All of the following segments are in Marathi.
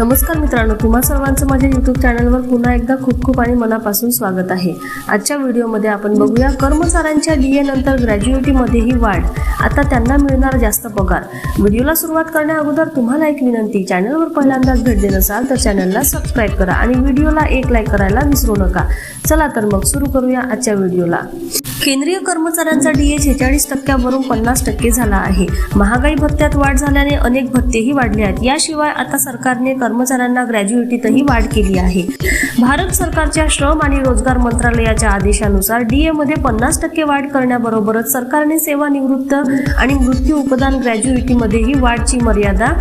नमस्कार मित्रांनो तुम्हा सर्वांचं माझ्या युट्यूब चॅनलवर पुन्हा एकदा खूप खूप आणि मनापासून स्वागत आहे. आजच्या व्हिडिओमध्ये आपण बघूया कर्मचाऱ्यांच्या डीए नंतर ग्रॅज्युएटीमध्येही वाढ. आता त्यांना मिळणार जास्त पगार. व्हिडिओला सुरुवात करण्या अगोदर तुम्हाला एक विनंती चॅनलवर पहिल्यांदाच भेट देत असाल तर चॅनलला सबस्क्राईब करा आणि व्हिडिओला एक लाईक करायला विसरू नका. चला तर मग सुरू करूया आजच्या व्हिडिओला. केंद्रीय कर्मचाऱ्यांचा डीए छेचाळीस टक्क्यावरून पन्नास टक्के झाला आहे. महागाई भत्त्यात वाढ झाल्याने अनेक भत्तेही वाढले आहेत. याशिवाय आता सरकारने कर्मचाऱ्यांना ग्रॅज्युएटीतही वाढ केली आहे. भारत सरकारच्या श्रम आणि रोजगार मंत्रालयाच्या आदेशानुसार डीए मध्ये पन्नास टक्के वाढ करण्याबरोबरच सरकारने सेवानिवृत्त आणि मृत्यू उपदान ग्रॅज्युएटीमध्येही वाढची मर्यादा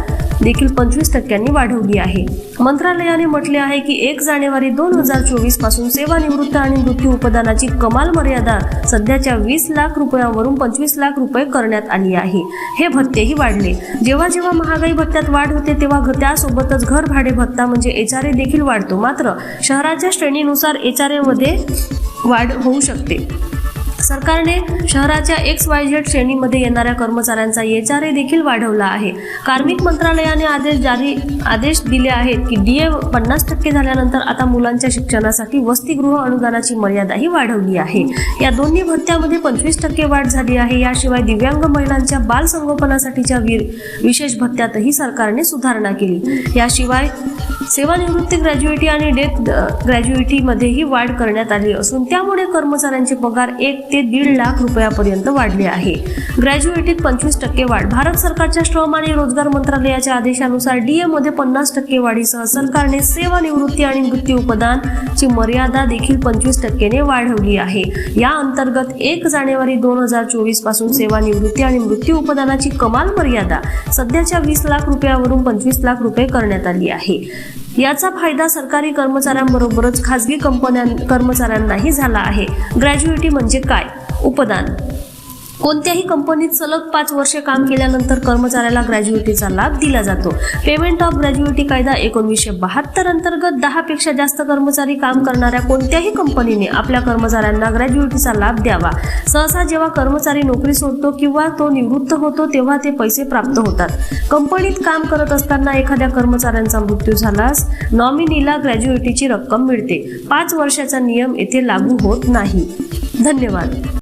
देखील पंचवीस टक्क्यांनी वाढवली आहे. मंत्रालयाने म्हटले आहे की एक जानेवारी दोन हजार चोवीसपासून सेवानिवृत्त आणि मृत्यू उपदानाची कमाल मर्यादा सध्याच्या वीस लाख रुपयांवरून पंचवीस लाख रुपये करण्यात आली आहे. हे भत्तेही वाढले. जेव्हा जेव्हा महागाई भत्त्यात वाढ होते तेव्हा घ- त्यासोबतच घर भाडे भत्ता म्हणजे ए देखील वाढतो. मात्र शहराच्या श्रेणीनुसार एच आरमध्ये वाढ होऊ शकते. सरकारने शहराच्या एक्स वाय झेड श्रेणीमध्ये येणाऱ्या कर्मचाऱ्यांचा एचआरए देखील वाढवला आहे. कार्मिक मंत्रालयाने आदेश जारी आदेश दिले आहेत की डी ए पन्नास टक्के झाल्यानंतर आता मुलांच्या शिक्षणासाठी वसतिगृह अनुदानाची मर्यादाही वाढवली आहे. या दोन्ही भत्त्यामध्ये पंचवीस टक्के वाढ झाली आहे. याशिवाय दिव्यांग महिलांच्या बाल संगोपनासाठीच्या वीर विशेष भत्त्यातही सरकारने सुधारणा केली. याशिवाय सेवानिवृत्ती ग्रॅज्युएटी आणि डेथ ग्रॅज्युएटीमध्येही वाढ करण्यात आली असून त्यामुळे कर्मचाऱ्यांचे पगार एक ते दीड लाख रुपयापर्यंत वाढले आहे. ग्रॅज्युएटीत पंचवीस टक्के वाढ. भारत सरकारच्या श्रम आणि रोजगार मंत्रालयाच्या आदेशानुसार डीए मध्ये पन्नास टक्के वाढीसह सरकारने सेवानिवृत्ती आणि मृत्यू उपदानची मर्यादा देखील पंचवीस टक्केने वाढवली आहे. या अंतर्गत एक जानेवारी दोन हजार चोवीसपासून सेवानिवृत्ती आणि मृत्यू उपदानाची कमाल मर्यादा सध्याच्या वीस लाख रुपयावरून पंचवीस लाख रुपये करण्यात आली आहे. याचा फायदा सरकारी कर्मचाऱ्यांबरोबरच खासगी कंपन्यां कर्मचाऱ्यांनाही झाला आहे. ग्रॅज्युएटी म्हणजे काय? उपदान. कोणत्याही कंपनीत सलग पाच वर्षे काम केल्यानंतर कर्मचाऱ्याला ग्रॅज्युएटीचा लाभ दिला जातो. पेमेंट ऑफ ग्रॅज्युएटी कायदा एकोणीसशे बहात्तर अंतर्गत दहा पेक्षा जास्त कर्मचारी काम करणाऱ्या कोणत्याही कंपनीने आपल्या कर्मचाऱ्यांना ग्रॅज्युएटीचा लाभ द्यावा. सहसा जेव्हा कर्मचारी नोकरी सोडतो किंवा तो निवृत्त होतो तेव्हा ते पैसे प्राप्त होतात. कंपनीत काम करत असताना एखाद्या कर्मचाऱ्यांचा मृत्यू झाल्यास नॉमिनीला ग्रॅज्युएटीची रक्कम मिळते. पाच वर्षाचा नियम येथे लागू होत नाही. धन्यवाद.